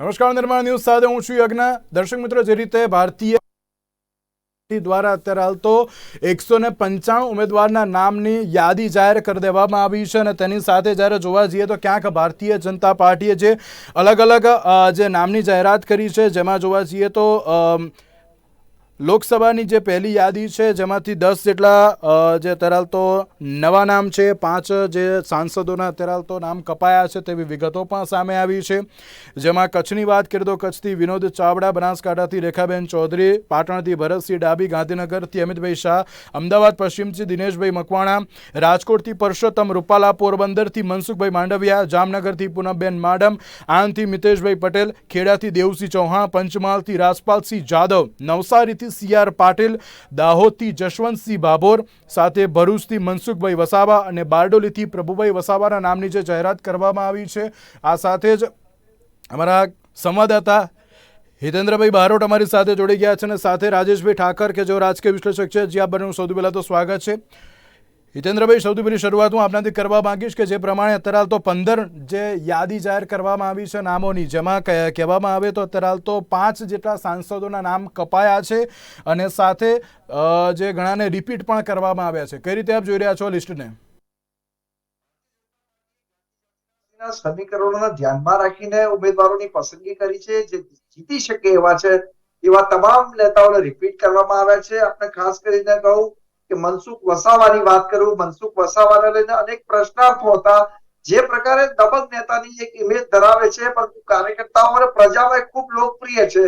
નમસ્કાર, નિર્માણ ન્યૂઝ સાથે હું છું યજ્ઞ. દર્શક મિત્રો, જે રીતે ભારતીય દ્વારા અત્યારે હાલ તો એકસો ને પંચાણું ઉમેદવારના નામની યાદી જાહેર કરી દેવામાં આવી છે અને તેની સાથે જ્યારે જોવા જઈએ તો ક્યાંક ભારતીય જનતા પાર્ટીએ જે અલગ અલગ જે નામની જાહેરાત કરી છે, જેમાં જોવા જઈએ તો લોકસભાની જે પહેલી યાદી છે, જેમાંથી દસ જેટલા જે અત્યારે તો નવા નામ છે, પાંચ જે સાંસદોના અત્યારે તો નામ કપાયા છે તેવી વિગતો પણ સામે આવી છે. જેમાં કચ્છની વાત કરીએ તો કચ્છથી વિનોદ ચાવડા, બનાસકાંઠાથી રેખાબેન ચૌધરી, પાટણથી ભરતસિંહ ડાબી ગાંધીનગરથી અમિતભાઈ શાહ, અમદાવાદ પશ્ચિમથી દિનેશભાઈ મકવાણા, રાજકોટથી પરસોત્તમ રૂપાલા પોરબંદરથી મનસુખભાઈ માંડવિયા, જામનગરથી પૂનમબેન માડમ આણંદથી મિતેશભાઈ પટેલ, ખેડાથી દેવસિંહ ચૌહાણ, પંચમહાલથી રાજપાલસિંહ જાદવ. નવસારીથી સી આર પાટીલ, દાહોદથી જશવંતસિંહ ભાભોર સાથે ભરૂચથી મનસુખભાઈ વસાવા અને બારડોલીથી પ્રભુભાઈ વસાવાના નામની જે જાહેરાત કરવામાં આવી છે, આ સાથે જ અમારા સંવાદદાતા હિતેન્દ્રભાઈ બારોટ અમારી સાથે જોડી ગયા છે અને સાથે રાજેશભાઈ ઠાકર, કે જેઓ રાજકીય વિશ્લેષક છે, જે આ બંનેનું સૌથી પહેલાં તો સ્વાગત છે. હિતેન્દ્રભાઈ, સૌથી પહેલી શરૂઆત હું આપનાથી કરવા માંગીશ કે જે પ્રમાણે અત્યારે તો પંદર જે યાદી જાહેર કરવામાં આવી છે નામોની, જેમાં કહે- કહેવામાં આવે તો અત્યારે તો પાંચ જેટલા સાંસદોના નામ કપાયા છે અને સાથે જે ઘણાને રિપીટ પણ કરવામાં આવ્યા છે. કઈ રીતે આપ જોઈ રહ્યા છો લિસ્ટને? સમીકરણોને ધ્યાનમાં રાખીને ઉમેદવારોની પસંદગી કરી છે, જે જીતી શકે એવા છે, એવા તમામ નેતાઓને રિપીટ કરવામાં આવ્યા છે. આપણે ખાસ કરીને કહું કે મનસુખ વસાવાની વાત કરું, મનસુખ વસાવાને લઈને અનેક પ્રશ્નાર્થો હતા. જે પ્રકારે દબંગ નેતાની એક ઇમેજ ધરાવે છે, પરંતુ કાર્યકર્તાઓ અને પ્રજામાં ખૂબ લોકપ્રિય છે.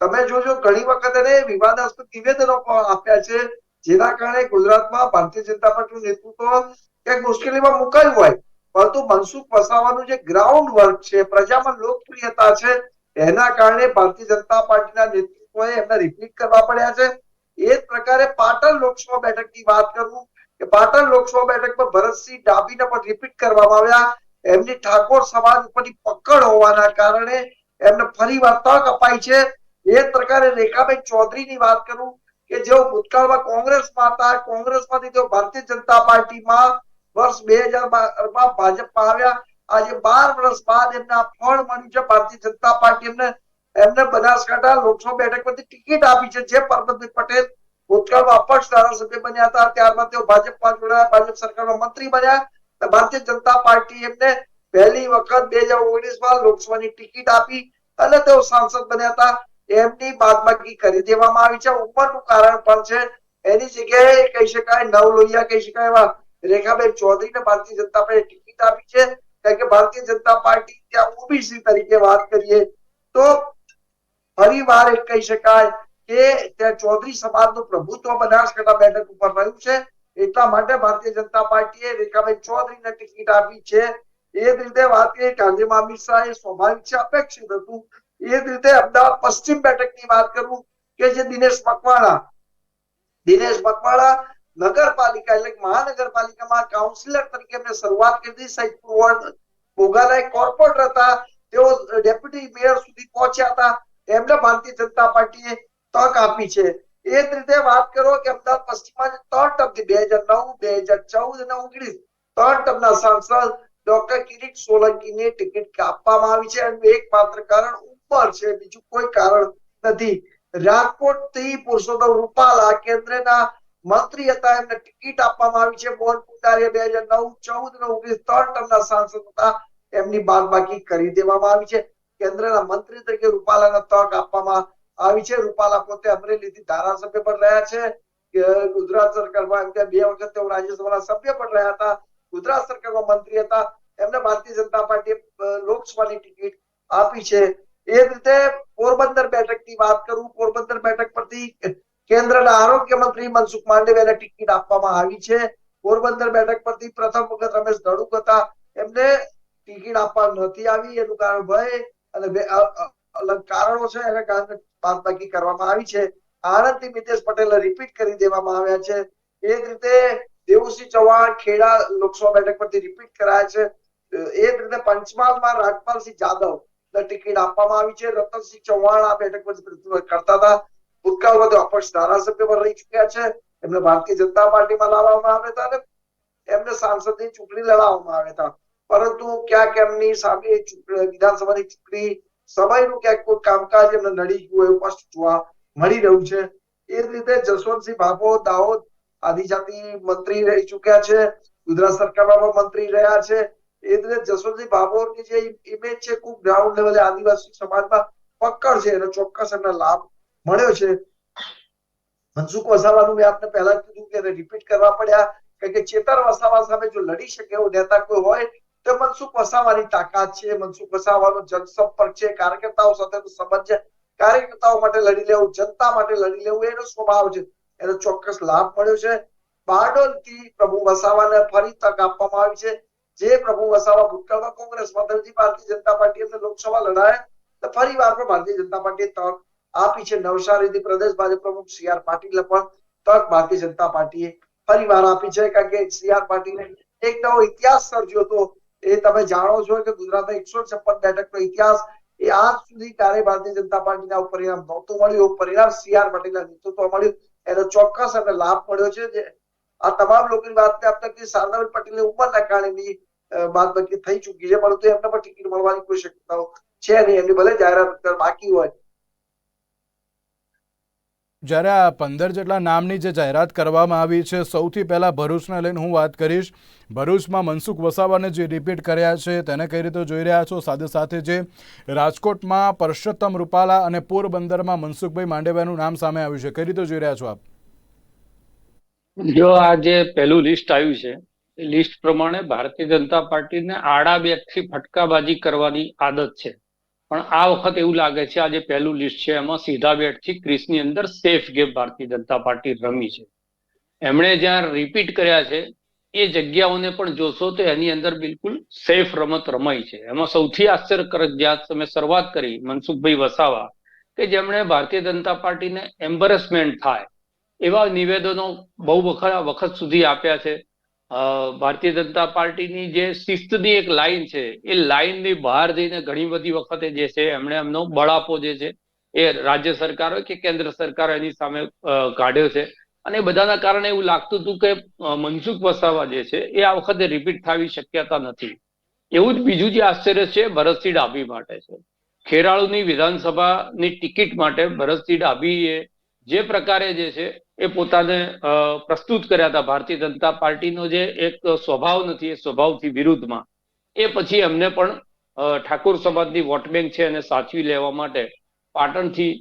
તમે જોજો, ઘણી વખત એને વિવાદાસ્પદ નિવેદનો પણ આપ્યા છે, જેના કારણે ગુજરાતમાં ભારતીય જનતા પાર્ટીનું નેતૃત્વ ક્યાંક મુશ્કેલીમાં મુકાયું હોય. પરંતુ મનસુખ વસાવાનું જે ગ્રાઉન્ડ વર્ક છે, પ્રજામાં લોકપ્રિયતા છે, એના કારણે ભારતીય જનતા પાર્ટીના નેતૃત્વએ એમને રિપીટ કરવા પડ્યા છે. એ જ પ્રકારે પાટણ લોકસભા બેઠકની વાત કરું કે પાટણ લોકસભા બેઠક પર ભરતસિંહ ડાભીને પણ રિપીટ કરવામાં આવ્યા. એમની ઠાકોર સમાજ ઉપરની પકડ હોવાના કારણે એમને ફરી વાર તક અપાઈ છે. એ પ્રકારે રેખાબેન ચૌધરીની વાત કરું કે જેઓ ભૂતકાળમાં કોંગ્રેસમાં હતા કોંગ્રેસમાંથી તેઓ ભારતીય જનતા પાર્ટીમાં વર્ષ બે હજારમાં ભાજપમાં આવ્યા. આજે બાર વર્ષ બાદ એમને આ ફળ મળ્યું છે. ભારતીય જનતા પાર્ટી એમને એમને બનાસકાંઠા લોકસભા બેઠક પરથી ટિકિટ આપી છે, જે પરબતભાઈ પટેલ ભૂતકાળમાં અપક્ષ ધારાસભ્ય બન્યા હતા. ત્યારબાદ તેઓ ભાજપમાં જોડાયા ભાજપ સરકારમાં મંત્રી બન્યા ભારતીય જનતા પાર્ટી એમને પહેલી વખત બે હજાર ઓગણીસમાં લોકસભાની ટિકિટ આપી અને તેઓ સાંસદ બન્યા હતા. એમની બાદબાકી કરી દેવામાં આવી છે. ઉપરનું કારણ પણ છે, એની જગ્યાએ કહી શકાય નવ લોહિયા કહી શકાય એવા રેખાબેન ચૌધરીને ભારતીય જનતા પાર્ટી ટિકિટ આપી છે. કારણ કે ભારતીય જનતા પાર્ટી ત્યાં ઓબીસી તરીકે વાત કરીએ તો ફરી વાર એક કહી શકાય કે ત્યાં ચૌધરી સમાજનું પ્રભુત્વ બનાસકાંઠા બેઠક ઉપર રહ્યું છે. એટલા માટે ભારતીય જનતા પાર્ટીએ રેખાબેન ચૌધરીને ટિકિટ આપી છે. એ જ રીતે વાત કરીએ ગાંધીમાં અમિત શાહ એ સ્વાભાવિક છે, અપેક્ષિત હતું. એ જ રીતે અમદાવાદ પશ્ચિમ બેઠકની વાત કરું કે જે દિનેશ મકવાણા દિનેશ મકવાણા નગરપાલિકા એટલે કે મહાનગરપાલિકામાં કાઉન્સિલર તરીકે એમને શરૂઆત કરી હતી. સૈદ બોગાલા એક કોર્પોરેટર હતા. તેઓ ડેપ્યુટી મેયર સુધી પહોંચ્યા હતા. એમને ભારતીય જનતા પાર્ટીએ તક આપી છે. એ જ રીતે વાત કરો કે અમદાવાદ પશ્ચિમમાં ત્રણ ટર્મથી બે હજાર નવ, બે હજાર ચૌદ અને ઓગણીસ, ત્રણ ટર્મના સાંસદ ડોક્ટર કિરીટ સોલંકીને ટિકિટ આપવામાં આવી છે. એનું એકમાત્ર કારણ ઉંમર છે, બીજું કોઈ કારણ નથી. રાજકોટથી પુરુષોત્તમ રૂપાલા કેન્દ્રના મંત્રી હતા. એમને ટિકિટ આપવામાં આવી છે. મોહન કુંડારીએ બે હજાર નવ, ચૌદ અને ઓગણીસ ત્રણ ટર્મના સાંસદ હતા. એમની બાદબાકી કરી દેવામાં આવી છે. કેન્દ્રના મંત્રી તરીકે રૂપાલાને તક આપવામાં આવી છે. રૂપાલા પોતે અમરેલીથી ધારાસભ્ય પણ રહ્યા છે. ગુજરાત સરકારમાં એમ બે વખત તેઓ રાજ્યસભાના સભ્ય પણ રહ્યા હતા. ગુજરાત સરકારમાં મંત્રી હતા. એમને ભારતીય જનતા પાર્ટીએ લોકસભાની ટિકિટ આપી છે. એ રીતે પોરબંદર બેઠકની વાત કરું, પોરબંદર બેઠક પરથી કેન્દ્રના આરોગ્ય મંત્રી મનસુખ માંડવિયાને ટિકિટ આપવામાં આવી છે. પોરબંદર બેઠક પરથી પ્રથમ વખત રમેશ ધડુક હતા. એમને ટિકિટ આપવા નથી આવી. એનું કારણ ભય અને બે અલગ કારણો છે. એના કારણે બાદબાકી કરવામાં આવી છે. આણંદથી મિતેશ પટેલને રિપીટ કરી દેવામાં આવ્યા છે. એ જ રીતે દેવુસિંહ ચૌહાણ ખેડા લોકસભા બેઠક પરથી રિપીટ કરાયા છે. એ જ રીતે પંચમહાલમાં રાજપાલસિંહ જાદવ ટિકિટ આપવામાં આવી છે. રતનસિંહ ચૌહાણ આ બેઠક પરથી કરતા હતા. ભૂતકાળમાં તેઓ અપક્ષ ધારાસભ્ય પર રહી ચુક્યા છે. એમને ભારતીય જનતા પાર્ટીમાં લાવવામાં આવ્યા હતા અને એમને સાંસદની ચૂંટણી લડાવવામાં આવ્યા હતા. પરંતુ ક્યાંક એમની સામે વિધાનસભાની ચૂંટણી, સમયનું ક્યાંક કોઈ કામકાજ એમને નડી ગયું એવું સ્પષ્ટ જોવા મળી રહ્યું છે. એ જ રીતે જસવંતસિંહ ભાભો દાહોદ આદિજાતિ મંત્રી રહી ચુક્યા છે. ગુજરાત સરકારમાં પણ મંત્રી રહ્યા છે. એ જ રીતે જસવંતસિંહ ભાભોરની જે ઇમેજ છે, ખૂબ ગ્રાઉન્ડ લેવલે આદિવાસી સમાજમાં પક્કડ છે એનો ચોક્કસ એમને લાભ મળ્યો છે. મનસુખ વસાવાનું મેં આપને પહેલા કીધું કે રિપીટ કરવા પડ્યા. કારણ કે ચેતર વસાવા સામે જો લડી શકે એવો નેતા કોઈ હોય તો મનસુખ વસાવાની તાકાત છે મનસુખ વસાવાનો જનસંપર્ક છે કાર્યકર્તાઓ સાથેનો સંબંધ છે. કાર્યકર્તાઓ માટે લડી લેવું જનતા માટે લડી લેવું એનો સ્વભાવ છે. એનો ચોક્કસ લાભ મળ્યો છે. બારડોલથી પ્રભુ વસાવાને ફરી તક આપવામાં આવી છે. જે પ્રભુ વસાવા ભૂતકાળમાં કોંગ્રેસમાં હતા, ભારતીય જનતા પાર્ટી એમને લોકસભા લડાયા. તો ફરી વાર પણ ભારતીય જનતા પાર્ટીએ તક આપી છે. નવસારીથી પ્રદેશ ભાજપ પ્રમુખ સી આર પાટીલ પણ તક ભારતીય જનતા પાર્ટીએ ફરી વાર આપી છે. કારણ કે સી આર પાટીલે એક નવો ઇતિહાસ સર્જ્યો હતો. એ તમે જાણો છો કે ગુજરાતના એકસો છપ્પન બેઠકનો ઇતિહાસ એ આજ સુધી ક્યારે ભારતીય જનતા પાર્ટીને આવું પરિણામ નહોતું મળ્યું. એવું પરિણામ સી આર પાટીલના નેતૃત્વ મળ્યું. એનો ચોક્કસ અને લાભ મળ્યો છે જે આ તમામ લોકોની વાત આપતા કે શારદાબેન પટેલની ઉંમરના કારણે એમની બાદ બાકી થઈ ચૂકી છે, પરંતુ એમને પણ ટિકિટ મળવાની કોઈ શક્યતાઓ છે નહીં. એમની ભલે જાહેરાત બાકી હોય જ્યારે આ પંદર જેટલા નામની જે જાહેરાત કરવામાં આવી છે, સૌથી પહેલાં ભરૂચને લઈને હું વાત કરીશ. ભરૂચમાં મનસુખ વસાવાને જે રિપીટ કર્યા છે, તેને કઈ રીતે જોઈ રહ્યા છો? સાથે સાથે જે રાજકોટમાં પરસોત્તમ રૂપાલા અને પોરબંદરમાં મનસુખભાઈ માંડેવાનું નામ સામે આવ્યું છે, કઈ રીતે જોઈ રહ્યા છો આપ? જો આ જે પહેલું લિસ્ટ આવ્યું છે, એ લિસ્ટ પ્રમાણે ભારતીય જનતા પાર્ટીને આડા બેગથી ફટકાબાજી કરવાની આદત છે. પણ આ વખત એવું લાગે છે, આ જે પહેલું લિસ્ટ છે, એમાં સીધા બેટથી ક્રિસની અંદર safe game Bharatiya Janata party રમી છે. એમણે જ્યાં રિપીટ કર્યા છે, એ જગ્યાઓને પણ જોશો તો એની અંદર બિલકુલ સેફ રમત રમાઈ છે. એમાં સૌથી આશ્ચર્યકારક જ્યાં તમે શરૂઆત કરી, મનસુખભાઈ વસાવા, કે જેમણે ભારતીય જનતા પાર્ટીને એમ્બરેસમેન્ટ થાય, એવા નિવેદનો બહુ વખત વખત સુધી આપ્યા છે. ભારતીય જનતા પાર્ટીની જે શિસ્તની એક લાઈન છે, એ લાઈનની બહાર જઈને ઘણી બધી વખતે જે છે, એમણે એમનો બળાપો જે છે, એ રાજ્ય સરકાર હોય કે કેન્દ્ર સરકાર એની સામે કાઢ્યો છે. અને બધાના કારણે એવું લાગતું હતું કે મનસુખ વસાવા જે છે, એ આ વખતે રિપીટ થવી શક્યતા નથી. એવું જ બીજું જે આશ્ચર્ય છે ભરતસિંહ ડાભી માટે છે. ખેરાળુની વિધાનસભાની ટિકિટ માટે ભરતસિંહ ડાભીએ જે પ્રકારે જે છે એ પોતાને પ્રસ્તુત કર્યા હતા ભારતીય જનતા પાર્ટીનો જે એક સ્વભાવ નથી, એ સ્વભાવથી વિરુદ્ધમાં. એ પછી એમને પણ ઠાકોર સમાજની વોટ બેંક છે એને સાચવી લેવા માટે પાટણથી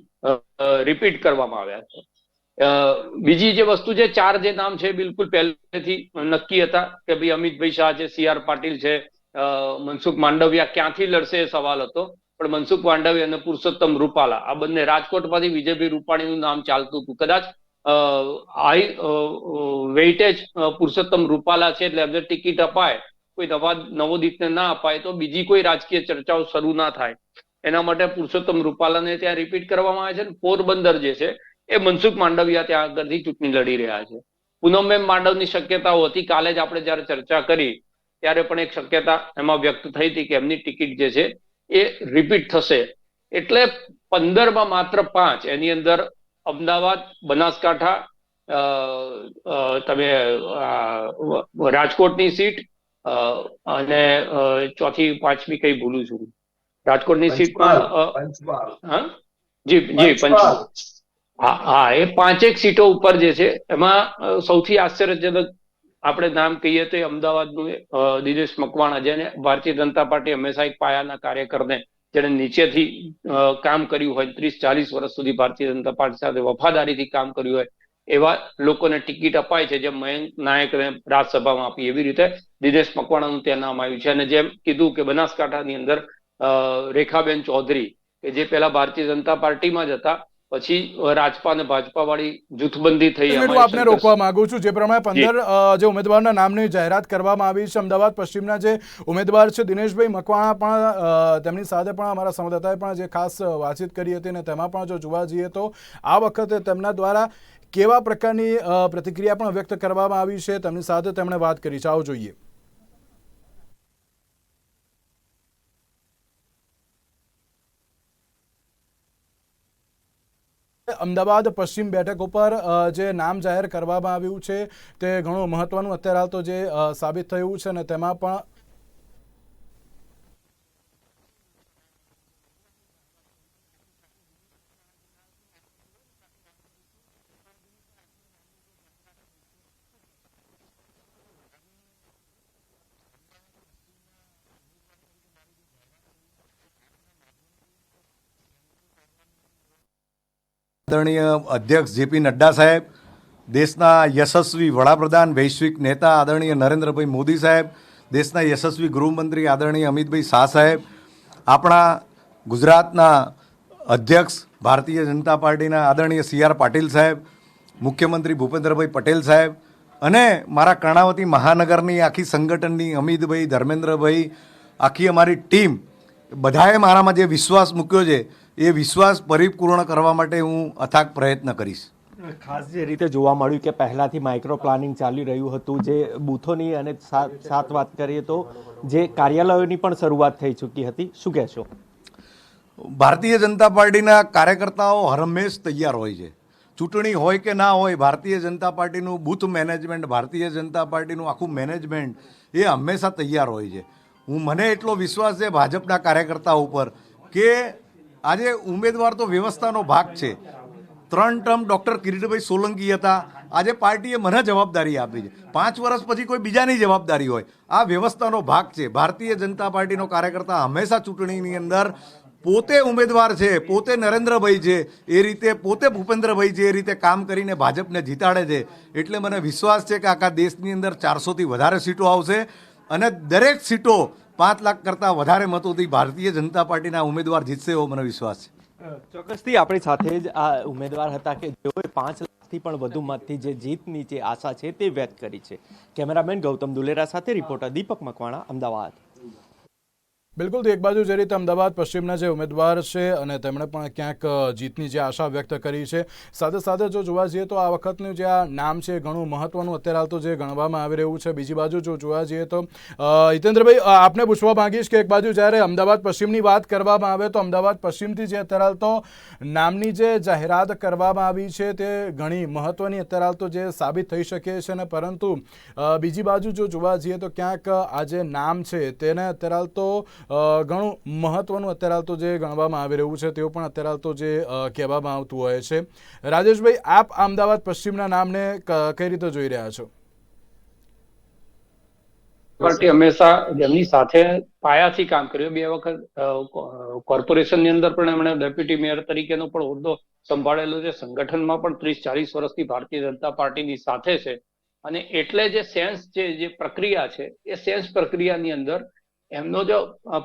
રિપીટ કરવામાં આવ્યા છે. બીજી જે વસ્તુ છે, ચાર જે નામ છે બિલકુલ પહેલેથી નક્કી હતા કે ભાઈ અમિતભાઈ શાહ છે, સી આર પાટીલ છે મનસુખ માંડવિયા ક્યાંથી લડશે એ સવાલ હતો. પણ મનસુખ માંડવિયા અને પુરુષોત્તમ રૂપાલા, આ બંને રાજકોટમાંથી વિજયભાઈ રૂપાણીનું નામ ચાલતું હતું. કદાચ હાઈ વેઇટેજ પુરુષોત્તમ રૂપાલા છે એટલે એમને ટિકિટ અપાય. કોઈ નવા નવોદિતને ના અપાય તો બીજી કોઈ રાજકીય ચર્ચાઓ શરૂ ના થાય. એના માટે પુરુષોત્તમ રૂપાલાને ત્યાં રિપીટ કરવામાં આવે છે અને પોરબંદર જે છે એ મનસુખ માંડવિયા ત્યાં આગળથી ચૂંટણી લડી રહ્યા છે. પૂનમબેન માંડવની શક્યતાઓ હતી. કાલે જ આપણે જયારે ચર્ચા કરી ત્યારે પણ એક શક્યતા એમાં વ્યક્ત થઈ હતી કે એમની ટિકિટ જે છે એ રિપીટ થશે. એટલે પંદરમાં માત્ર પાંચ, એની અંદર અમદાવાદ બનાસકાંઠા તમે રાજકોટની સીટ અને ચોથી પાંચમી કઈ ભૂલું છું. રાજકોટની સીટ પણ હા? જી જી પંચમહાલ. હા હા એ પાંચેક સીટો ઉપર જે છે એમાં સૌથી આશ્ચર્યજનક આપણે નામ કહીએ તો અમદાવાદનું દિનેશ મકવાણા જેને ભારતીય જનતા પાર્ટી હંમેશા એક પાયાના કાર્યકરને જેને નીચેથી કામ કર્યું હોય, ત્રીસ, ચાલીસ વર્ષ સુધી ભારતીય જનતા પાર્ટી સાથે વફાદારીથી કામ કર્યું હોય, એવા લોકોને ટિકિટ અપાય છે, જેમ મયંક નાયકને રાજ્યસભામાં આપી. એવી રીતે દિનેશ મકવાણાનું ત્યાં નામ આવ્યું છે. અને જેમ કીધું કે બનાસકાંઠાની અંદર રેખાબેન ચૌધરી, કે જે પહેલા ભારતીય જનતા પાર્ટીમાં જ હતા પછી રાજપા અને ભાજપા વાળી જૂથબંધી થઈ આપને રોકવા માંગુ છું. જે પ્રમાણે પંદર જે ઉમેદવારના નામની જાહેરાત કરવામાં આવી છે અમદાવાદ પશ્ચિમના જે ઉમેદવાર છે દિનેશભાઈ મકવાણા પણ તેમની સાથે પણ અમારા સંવાદદાતાએ પણ જે ખાસ વાતચીત કરી હતી અને તેમાં પણ જો જોવા જઈએ તો આ વખતે તેમના દ્વારા કેવા પ્રકારની પ્રતિક્રિયા પણ વ્યક્ત કરવામાં આવી છે તેમની સાથે તેમણે વાત કરી છે. આવો જોઈએ. અમદાવાદ પશ્ચિમ બેઠક ઉપર જે નામ જાહેર કરવામાં આવ્યું છે, તે ઘણું મહત્વનું અત્યારે હાલ તો જે સાબિત થયું છે અને તેમાં પણ આદરણીય અધ્યક્ષ જેપી નડ્ડા સાહેબ, દેશના યશસ્વી વડાપ્રધાન વૈશ્વિક નેતા આદરણીય નરેન્દ્રભાઈ મોદી સાહેબ, દેશના યશસ્વી ગૃહમંત્રી આદરણીય અમિતભાઈ શાહ સાહેબ, આપણા ગુજરાતના અધ્યક્ષ ભારતીય જનતા પાર્ટીના આદરણીય સી આર પાટીલ સાહેબ, મુખ્યમંત્રી ભૂપેન્દ્રભાઈ પટેલ સાહેબ અને મારા કર્ણાવતી મહાનગરની આખી સંગઠનની અમિતભાઈ, ધર્મેન્દ્રભાઈ, આખી અમારી ટીમ, બધાએ મારામાં જે વિશ્વાસ મૂક્યો છે એ વિશ્વાસ પરિપૂર્ણ કરવા માટે હું અથાગ પ્રયત્ન કરીશ. ખાસ જે રીતે જોવા મળ્યું કે પહેલાથી માઇક્રો પ્લાનિંગ ચાલી રહ્યું હતું જે બૂથોની અને સાત સાત વાત કરીએ તો જે કાર્યાલયોની પણ શરૂઆત થઈ ચૂકી હતી શું કહેશો? ભારતીય જનતા પાર્ટીના કાર્યકર્તાઓ હરમેશ તૈયાર હોય છે. ચૂંટણી હોય કે ના હોય ભારતીય જનતા પાર્ટીનું બૂથ મેનેજમેન્ટ ભારતીય જનતા પાર્ટીનું આખું મેનેજમેન્ટ એ હંમેશા તૈયાર હોય છે. હું મને એટલો વિશ્વાસ છે ભાજપના કાર્યકર્તાઓ ઉપર કે આજે ઉમેદવાર તો વ્યવસ્થાનો ભાગ છે. ત્રણ ટર્મ ડૉક્ટર કિરીટભાઈ સોલંકી હતા. આજે પાર્ટીએ મને જવાબદારી આપી છે. પાંચ વર્ષ પછી કોઈ બીજાની જવાબદારી હોય. આ વ્યવસ્થાનો ભાગ છે. ભારતીય જનતા પાર્ટીનો કાર્યકર્તા હંમેશા ચૂંટણીની અંદર પોતે ઉમેદવાર છે, પોતે નરેન્દ્રભાઈ છે, એ રીતે પોતે ભૂપેન્દ્રભાઈ છે, એ રીતે કામ કરીને ભાજપને જીતાડે છે. એટલે મને વિશ્વાસ છે કે આખા દેશની અંદર ચારસોથી વધારે સીટો આવશે. અને દરેક સીટો પાંચ લાખ કરતાં વધારે મતોથી ભારતીય જનતા પાર્ટીના ઉમેદવાર જીતશે એવો મને વિશ્વાસ છે. ચોક્કસથી આપણી સાથે જ આ ઉમેદવાર હતા કે જેઓએ પાંચ લાખથી પણ વધુ મતથી જે જીતની જે આશા છે તે વ્યક્ત કરી છે. કેમેરામેન ગૌતમ દુલેરા સાથે રિપોર્ટર દીપક મકવાણા, અમદાવાદ. બિલકુલ એક બાજુ જે રીતે અમદાવાદ પશ્ચિમના જે ઉમેદવાર છે અને તેમણે પણ ક્યાંક જીતની જે આશા વ્યક્ત કરી છે. સાથે સાથે જો જોવા જઈએ તો આ વખતનું જે આ નામ છે ઘણું મહત્વનું અત્યારે હાલ તો જે ગણવામાં આવી રહ્યું છે. બીજી બાજુ જો જોવા જઈએ તો હિતેન્દ્રભાઈ આપને પૂછવા માંગીશ કે એક બાજુ જ્યારે અમદાવાદ પશ્ચિમની વાત કરવામાં આવે તો અમદાવાદ પશ્ચિમથી જે અત્યારે હાલ તો નામની જે જાહેરાત કરવામાં આવી છે તે ઘણી મહત્વની અત્યારે હાલ તો જે સાબિત થઈ શકે છે ને પરંતુ બીજી બાજુ જો જોવા જઈએ તો ક્યાંક આ જે નામ છે તેને અત્યારે હાલ તો ઘણું મહત્વનું અત્યારે હાલ તો જે ગણવામાં આવી રહ્યું છે તેવું પણ અત્યારે હાલ તો જે કહેવામાં આવતું હોય છે. રાજેશભાઈ, આપ અમદાવાદ પશ્ચિમના નામને કઈ રીતે જોઈ રહ્યા છો? પાર્ટી હંમેશા જેમની સાથે પાયાથી કામ કર્યું. બે વખત કોર્પોરેશનની અંદર પણ એમણે ડેપ્યુટી મેયર તરીકેનો પણ હોદ્દો સંભાળેલો છે. સંગઠનમાં પણ ત્રીસ ચાલીસ વર્ષથી ભારતીય જનતા પાર્ટીની સાથે છે. અને એટલે જે સેન્સ છે, જે પ્રક્રિયા છે, એ સેન્સ પ્રક્રિયાની અંદર એમનો જો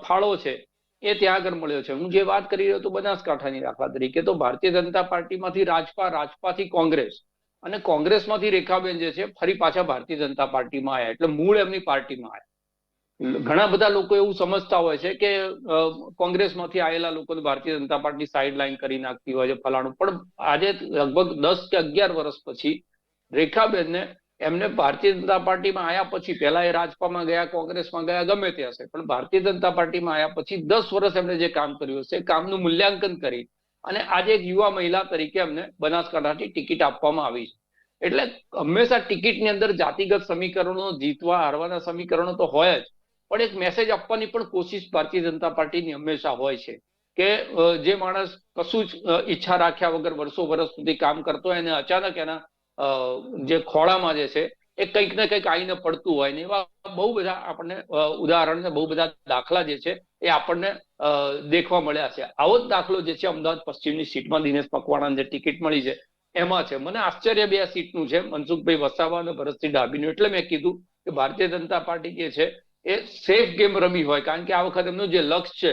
ફાળો છે, એ ત્યાં આગળ મળ્યો છે. હું જે વાત કરી રહ્યો હતો બનાસકાંઠાની દાખલા તરીકે, તો ભારતીય જનતા પાર્ટીમાંથી રાજપા, રાજપાથી કોંગ્રેસ. અને કોંગ્રેસમાંથી રેખાબેન જે છે, ફરી પાછા ભારતીય જનતા પાર્ટીમાં આવ્યા એટલે મૂળ એમની પાર્ટીમાં આવ્યા ઘણા બધા લોકો એવું સમજતા હોય છે કે કોંગ્રેસમાંથી આવેલા લોકો Bharatiya Janata party side line કરી નાખતી હોય છે, ફલાણું. પણ આજે લગભગ દસ કે અગિયાર વર્ષ પછી રેખાબેનને એમને ભારતીય જનતા પાર્ટીમાં આવ્યા પછી પહેલા એ રાજપામાં ગયા, કોંગ્રેસમાં ગયા, ગમે તે હશે. પણ ભારતીય જનતા પાર્ટીમાં આવ્યા પછી દસ વર્ષ એમને જે કામ કર્યું હશે, કામનું મૂલ્યાંકન કરી અને આજે એક યુવા મહિલા તરીકે એમને બનાસકાંઠાથી ટિકિટ આપવામાં આવી છે. એટલે હંમેશા ટિકિટની અંદર જાતિગત સમીકરણો જીતવા, હારવાના સમીકરણો તો હોય જ, પણ એક મેસેજ આપવાની પણ કોશિશ ભારતીય જનતા પાર્ટીની હંમેશા હોય છે કે જે માણસ કશું જ ઈચ્છા રાખ્યા વગર વર્ષો વર્ષ સુધી કામ કરતો હોય અને અચાનક એના જે ખોળામાં જે છે, એ કંઈક ને કંઈક આવીને પડતું હોય ને એવા બહુ બધા આપણને ઉદાહરણ ને બહુ બધા દાખલા જે છે, એ આપણને દેખવા મળ્યા છે. આવો જ દાખલો જે છે, અમદાવાદ પશ્ચિમની સીટમાં દિનેશ મકવાણાને જે ટિકિટ મળી છે, એમાં છે. મને આશ્ચર્ય બે સીટનું છે, મનસુખભાઈ વસાવા અને ભરતસિંહ ડાભીનું એટલે મેં કીધું કે ભારતીય જનતા પાર્ટી જે છે, એ સેફ ગેમ રમી હોય. કારણ કે આ વખત એમનું જે લક્ષ્ય છે,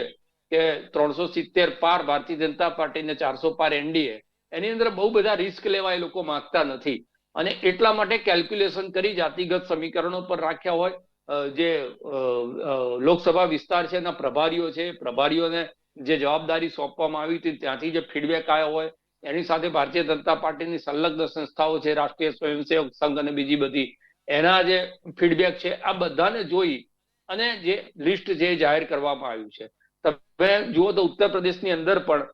કે ત્રણસો સિત્તેર પાર ભારતીય જનતા પાર્ટી ને ચારસો પાર એનડીએ એની અંદર બહુ બધા રિસ્ક લેવા એ લોકો માંગતા નથી. અને એટલા માટે કેલ્ક્યુલેશન કરી જાતિગત સમીકરણો પર રાખ્યા હોય. જે લોકસભા વિસ્તાર છે, એના પ્રભારીઓ છે, પ્રભારીઓને જે જવાબદારી સોંપવામાં આવી હતી, ત્યાંથી જે ફીડબેક આવ્યો હોય, એની સાથે ભારતીય જનતા પાર્ટીની સંલગ્ન સંસ્થાઓ છે, રાષ્ટ્રીય સ્વયંસેવક સંઘ અને બીજી બધી, એના જે ફીડબેક છે, આ બધાને જોઈ અને જે લિસ્ટ જે જાહેર કરવામાં આવ્યું છે. તમે જુઓ તો ઉત્તર પ્રદેશની અંદર પણ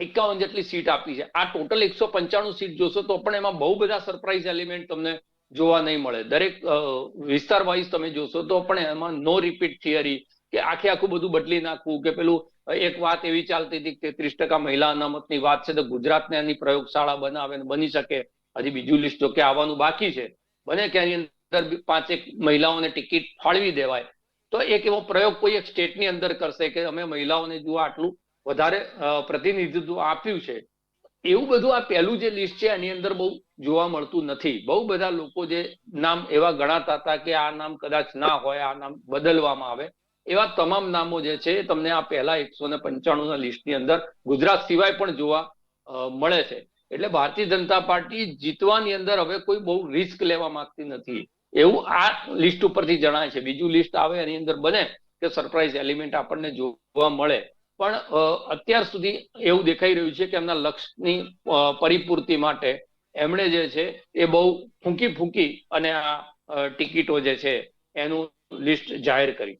એકાવન જેટલી સીટ આપી છે. આ ટોટલ એકસો પંચાણું સીટ જોશો તો પણ એમાં બહુ બધા સરપ્રાઇઝ એલિમેન્ટ તમને જોવા નહીં મળે. દરેક વિસ્તાર વાઇઝ તમે જોશો તો પણ એમાં નો રિપીટ થિયરી કે આખે આખું બધું બદલી નાખવું કે પેલું એક વાત એવી ચાલતી હતી કે ત્રીસ ટકા મહિલા અનામતની વાત છે તો ગુજરાતને એની પ્રયોગશાળા બનાવે ને બની શકે. હજી બીજું લિસ્ટ જો કે આવવાનું બાકી છે. બને કે એની અંદર પાંચેક મહિલાઓને ટિકિટ ફાળવી દેવાય. તો એક એવો પ્રયોગ કોઈ એક સ્ટેટની અંદર કરશે કે અમે મહિલાઓને જુઓ આટલું વધારે પ્રતિનિધિત્વ આપ્યું છે. એવું બધું આ પહેલું જે લિસ્ટ છે, એની અંદર બહુ જોવા મળતું નથી. બહુ બધા લોકો જે નામ એવા ગણાતા હતા કે આ નામ કદાચ ના હોય, આ નામ બદલવામાં આવે. એવા તમામ નામો જે છે તમને આ પહેલા એકસો ને પંચાણું ના લિસ્ટની અંદર ગુજરાત સિવાય પણ જોવા મળે છે. એટલે ભારતીય જનતા પાર્ટી જીતવાની અંદર હવે કોઈ બહુ રિસ્ક લેવા માંગતી નથી. એવું આ લિસ્ટ ઉપરથી જણાય છે. બીજું લિસ્ટ આવે, એની અંદર બને કે સરપ્રાઇઝ એલિમેન્ટ આપણને જોવા મળે. પણ અત્યાર સુધી એવું દેખાઈ રહ્યું છે કે એમના લક્ષ્યની પરિપૂર્તિ માટે એમણે જે છે એ બહુ ફૂંકી ફૂંકી અને આ ટિકિટો જે છે એનું લિસ્ટ જાહેર કરી.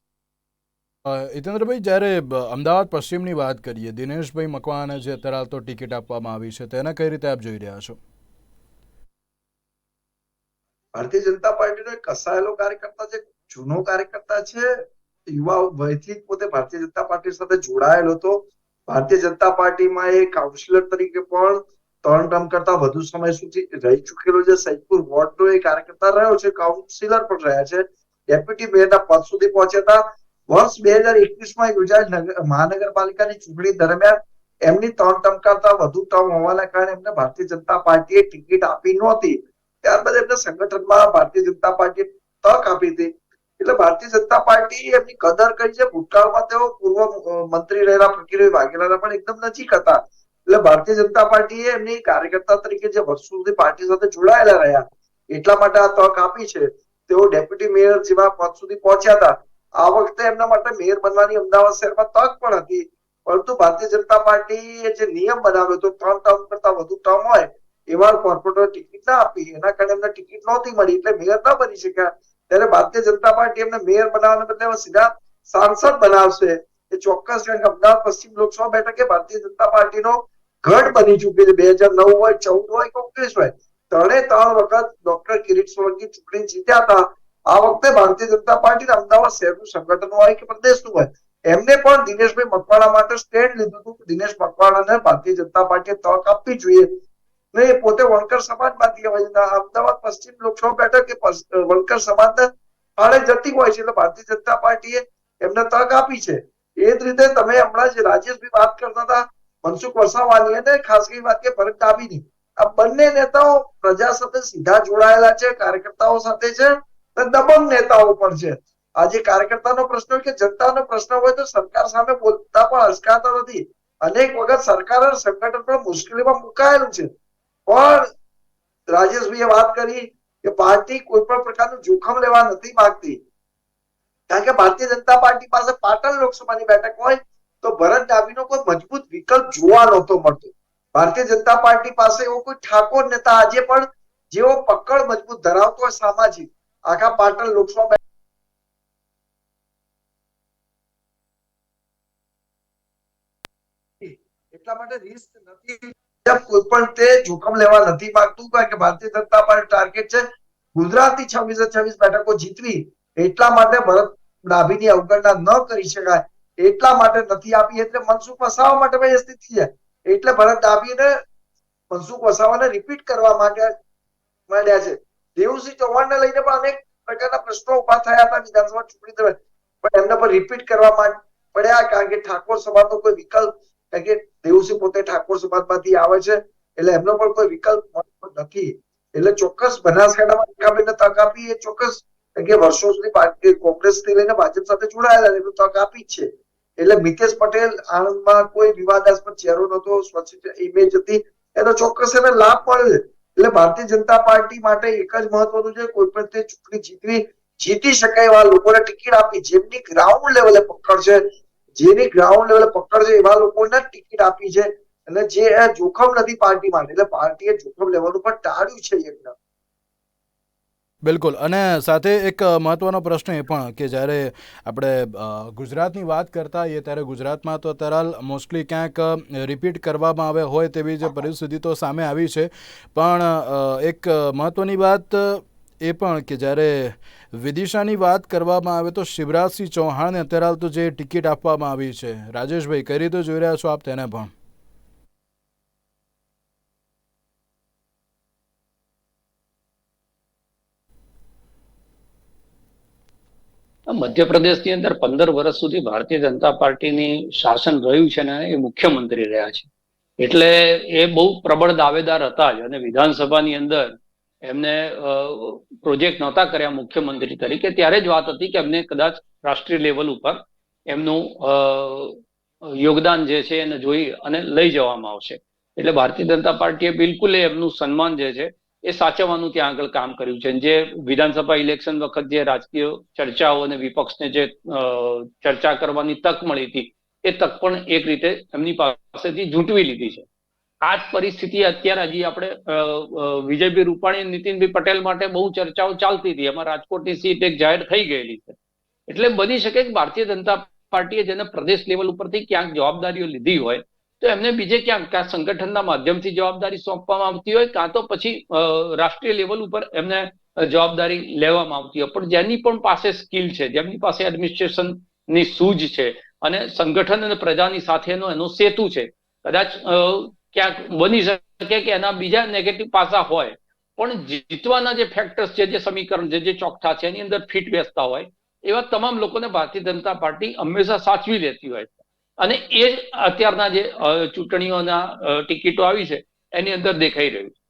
હિતેન્દ્રભાઈ જ્યારે અમદાવાદ પશ્ચિમની વાત કરીએ દિનેશભાઈ મકવાને જે અત્યારે હાલ તો ટિકિટ આપવામાં આવી છે તેને કઈ રીતે આપ જોઈ રહ્યા છો? ભારતીય જનતા પાર્ટીનો એક કસાયેલો કાર્યકર્તા છે જૂનો કાર્યકર્તા છે યુવા વયથી પોતે ભારતીય જનતા પાર્ટી સાથે જોડાયેલો હતો. ભારતીય જનતા પાર્ટીમાં એ કાઉન્સિલર તરીકે પણ ત્રણ ટર્મ કરતા વધુ સમય સુધી રહી ચૂકેલો છે. સૈદપુર વોર્ડનો એ કાર્યકર્તા રહ્યો છે. કાઉન્સિલર પણ રહ્યા છે. ડેપ્યુટી મેયરના પદ સુધી પહોંચ્યા હતા. વર્ષ બે હજાર એકવીસમાં યોજાયેલ નગર- મહાનગરપાલિકાની ચૂંટણી દરમિયાન એમની ત્રણ ટર્મ કરતા વધુ ટર્મ હોવાના કારણે એમને ભારતીય જનતા પાર્ટીએ ટિકિટ આપી નહોતી. ત્યારબાદ એમને સંગઠનમાં ભારતીય જનતા પાર્ટીએ તક આપી હતી. એટલે ભારતીય જનતા પાર્ટી એમની કદર કરી છે. ભૂતકાળમાં તેઓ પૂર્વ મંત્રી રહેલા ફકીરભાઈ વાઘેલાના પણ એકદમ નજીક હતા. એટલે ભારતીય જનતા પાર્ટીએ એમની કાર્યકર્તા તરીકે જે વર્ષો સુધી પાર્ટી સાથે જોડાયેલા રહ્યા, એટલા માટે આ તક આપી છે. તેઓ ડેપ્યુટી મેયર જેવા પદ સુધી પહોંચ્યા હતા. આ વખતે એમના માટે મેયર બનવાની અમદાવાદ શહેરમાં તક પણ હતી. પરંતુ ભારતીય જનતા પાર્ટીએ જે નિયમ બનાવ્યો હતો, ત્રણ ટર્મ કરતા વધુ ટર્મ હોય એવા કોર્પોરેટર ટિકિટ ના આપી. એના કારણે એમને ટિકિટ નહોતી મળી, એટલે મેયર ના બની શક્યા. ત્યારે ભારતીય જનતા પાર્ટી એમને મેયર બનાવવાને બદલે સીધા સાંસદ બનાવશે. એ ચોક્કસ કારણ કે અમદાવાદ પશ્ચિમ લોકસભા બેઠકે ભારતીય જનતા પાર્ટીનો ગઢ બની ચૂકી છે. બે હજાર નવ હોય, ચૌદ હોય કે ઓગણીસ હોય. ત્રણે ત્રણ વખત ડોક્ટર કિરીટ સોલંકી ચૂંટણી જીત્યા હતા. આ વખતે ભારતીય જનતા પાર્ટી અમદાવાદ શહેરનું સંગઠન હોય કે પ્રદેશનું હોય. એમને પણ દિનેશભાઈ મકવાણા માટે સ્ટેન્ડ લીધું હતું. દિનેશ મકવાણાને ભારતીય જનતા પાર્ટીએ તક આપવી જોઈએ. ને એ પોતે વણકર સમાજમાંથી અમદાવાદ પશ્ચિમ લોકસભા બેઠક કે વણકર સમાજને ફાળે જતી હોય છે. એટલે ભારતીય જનતા પાર્ટીએ એમને તક આપી છે. એ જ રીતે તમે હમણાં જે રાજેશભાઈ વાત કરતા હતા, મનસુખ વસાવાની અને ખાસ કરી વાત કે ફરક દાબીની આ બંને નેતાઓ પ્રજા સાથે સીધા જોડાયેલા છે, કાર્યકર્તાઓ સાથે છે અને દબંગ નેતાઓ પણ છે. આજે કાર્યકર્તાનો પ્રશ્ન હોય કે જનતાનો પ્રશ્ન હોય તો સરકાર સામે બોલતા પણ અચકાતા નથી. અનેક વખત સરકાર અને સંગઠન પણ મુશ્કેલીમાં મુકાયેલું છે. પણ રાજેશભાઈએ વાત કરી કે પાર્ટી કોઈ પણ પ્રકારનું જોખમ લેવા નથી માંગતી. કારણ કે ભારતીય જનતા પાર્ટી પાસે પાટણ લોકસભાની બેઠક હોય તો ભરત ડાબીનો કોઈ મજબૂત વિકલ્પ જોવા નહોતો મળતો. ભારતીય જનતા પાર્ટી પાસે એવો કોઈ ઠાકોર નેતા આજે પણ જેવો પકડ મજબૂત ધરાવતો હોય સામાજિક. આખા પાટણ લોકસભા બેઠક એટલા માટે રિસ્ક નથી. કોઈ પણ તે જોખમ લેવા નથી માંગતું, કારણ કે ભારતીય જનતા પાર્ટી ટાર્ગેટ છે ગુજરાતની છવ્વીસે છવ્વીસ બેઠકો જીતવી. એટલા માટે ભરત ડાભીની અવગણના ન કરી શકાય. એટલા માટે નથી આપી, એટલે મનસુખ વસાવા માટે પણ સ્થિતિ છે. એટલે ભરત ડાભીને મનસુખ વસાવાને રિપીટ કરવા માટે માંડ્યા છે. દેવુસિંહ ચૌહાણને લઈને પણ અનેક પ્રકારના પ્રશ્નો ઊભા થયા હતા વિધાનસભા ચૂંટણી દરમિયાન. પણ એમને પણ રિપીટ કરવા પડ્યા, કારણ કે ઠાકોર સમાજનો કોઈ વિકલ્પ કારણ કે દેવસિંહ પોતે ઠાકોર સમાજમાંથી આવે છે, એટલે એમનો પણ કોઈ વિકલ્પ નથી. એટલે ચોક્કસ બનાસકાંઠામાં રેખાબેનને તક આપી એ ચોક્કસ કે વર્ષો સુધી કોંગ્રેસથી લઈને ભાજપ સાથે જોડાયેલા એમને તક આપી છે. એટલે મિતેશ પટેલ આણંદમાં કોઈ વિવાદાસ્પદ ચહેરો નતો સ્વચ્છ ઇમેજ હતી, એનો ચોક્કસ એને લાભ મળ્યો એટલે ભારતીય જનતા પાર્ટી માટે એક જ મહત્વનું છે, કોઈ પણ તે ચૂંટણી જીતવી, જીતી શકાય એવા લોકોને ટિકિટ આપી જેમની ગ્રાઉન્ડ લેવલે પકડ છે જેની ગ્રાઉન્ડ લેવલે પકડ છે એવા લોકોને ટિકિટ આપી છે, અને જે જોખમ નથી પાર્ટી માટે, એટલે પાર્ટીએ જોખમ લેવાનું પણ ટાળ્યું છે યજ્ઞ બિલકુલ. અને સાથે એક મહત્વનો પ્રશ્ન એ પણ કે જ્યારે આપણે ગુજરાતની વાત કરતા હોઈએ ત્યારે ગુજરાતમાં તો તરાલ મોસ્ટલી ક્યાંક રિપીટ કરવામાં આવે હોય તેવી જે પરિસ્થિતિ તો સામે આવી છે. પણ એક મહત્વની વાત એ પણ કે જ્યારે વિદિશાની વાત કરવામાં આવે તો શિવરાજસિંહ ચૌહાણને અત્યારે હાલ તો જે ટિકિટ આપવામાં આવી છે. રાજેશભાઈ, કઈ રીતે જોઈ રહ્યા છો આપ તેને પણ? મધ્યપ્રદેશની અંદર પંદર વર્ષ સુધી ભારતીય જનતા પાર્ટીની શાસન રહ્યું છે ને એ મુખ્યમંત્રી રહ્યા છે. એટલે એ બહુ પ્રબળ દાવેદાર હતા જ અને વિધાનસભાની અંદર એમને પ્રોજેક્ટ નહોતા કર્યા મુખ્યમંત્રી તરીકે. ત્યારે જ વાત હતી કે એમને કદાચ રાષ્ટ્રીય લેવલ ઉપર એમનું યોગદાન જે છે એને જોઈ અને લઈ જવામાં આવશે. એટલે ભારતીય જનતા પાર્ટીએ બિલકુલ એમનું સન્માન જે છે એ સાચવવાનું ત્યાં આગળ કામ કર્યું છે. જે વિધાનસભા ઇલેક્શન વખત જે રાજકીય ચર્ચાઓ અને વિપક્ષને જે ચર્ચા કરવાની તક મળી હતી, એ તક પણ એક રીતે એમની પાસેથી ઝૂંટવી લીધી છે. આ જ પરિસ્થિતિ અત્યારે હજી આપણે વિજયભાઈ રૂપાણી નીતિનભાઈ પટેલ માટે બહુ ચર્ચાઓ ચાલતી હતી. એમાં રાજકોટની સીટ એક જાહેર થઈ ગયેલી છે. એટલે બની શકે કે ભારતીય જનતા પાર્ટીએ જેને પ્રદેશ લેવલ ઉપરથી ક્યાંક જવાબદારીઓ લીધી હોય, તો એમને બીજે ક્યાંક ક્યાંક સંગઠનના માધ્યમથી જવાબદારી સોંપવામાં આવતી હોય, કાં તો પછી રાષ્ટ્રીય લેવલ ઉપર એમને જવાબદારી લેવામાં આવતી હોય. પણ જેની પણ પાસે સ્કિલ છે, જેમની પાસે એડમિનિસ્ટ્રેશનની સૂઝ છે અને સંગઠન અને પ્રજાની સાથેનો એનો સેતુ છે, કદાચ ક્યાંક બની શકે કે એના બીજા નેગેટિવ પાસા હોય. પણ જીતવાના જે ફેક્ટર્સ છે, જે સમીકરણ છે, જે ચોકઠા છે, એની અંદર ફિટ બેસતા હોય, એવા તમામ લોકોને ભારતીય જનતા પાર્ટી હંમેશા સાચવી લેતી હોય અને એ જ અત્યારના જે ચૂંટણીઓના ટિકિટો આવી છે, એની અંદર દેખાઈ રહ્યું છે.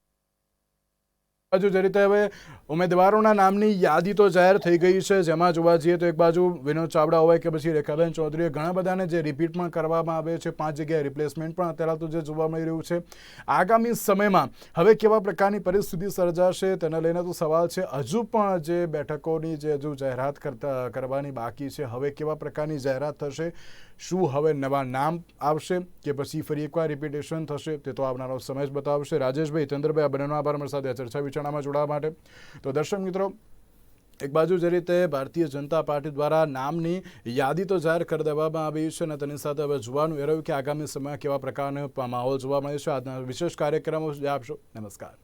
હજુ જે રીતે હવે ઉમેદવારોના નામની યાદી તો જાહેર થઈ ગઈ છે. જેમાં જોવા જઈએ તો એક બાજુ વિનોદ ચાવડા હોય કે પછી રેખાબેન ચૌધરીએ ઘણા બધાને જે રિપીટ પણ કરવામાં આવે છે. પાંચ જગ્યાએ રિપ્લેસમેન્ટ પણ અત્યારે તો જે જોવા મળી રહ્યું છે. આગામી સમયમાં હવે કેવા પ્રકારની પરિસ્થિતિ સર્જાશે તેને લઈને તો સવાલ છે. હજુ પણ જે બેઠકોની જે હજુ જાહેરાત કરતા, કરવાની બાકી છે. હવે કેવા પ્રકારની જાહેરાત થશે? શું હવે નવા નામ આવશે? કે પછી ફરી એકવાર રિપીટેશન થશે? તે તો આવનારો સમય જ બતાવશે. રાજેશભાઈ, ચંદ્રભાઈ, આ બંનેનો આભાર. મારી સાથે ચર્ચા વિચારણામાં જોડાવા માટે. તો દર્શક મિત્રો, એક બાજુ જે રીતે ભારતીય જનતા પાર્ટી દ્વારા નામની યાદી તો જાહેર કરી દેવામાં આવી છે અને તેની સાથે હવે જોવાનું એ રહ્યું કે આગામી સમયમાં કેવા પ્રકારનો માહોલ જોવા મળે છે. આજના વિશેષ કાર્યક્રમો જે આપશો. નમસ્કાર.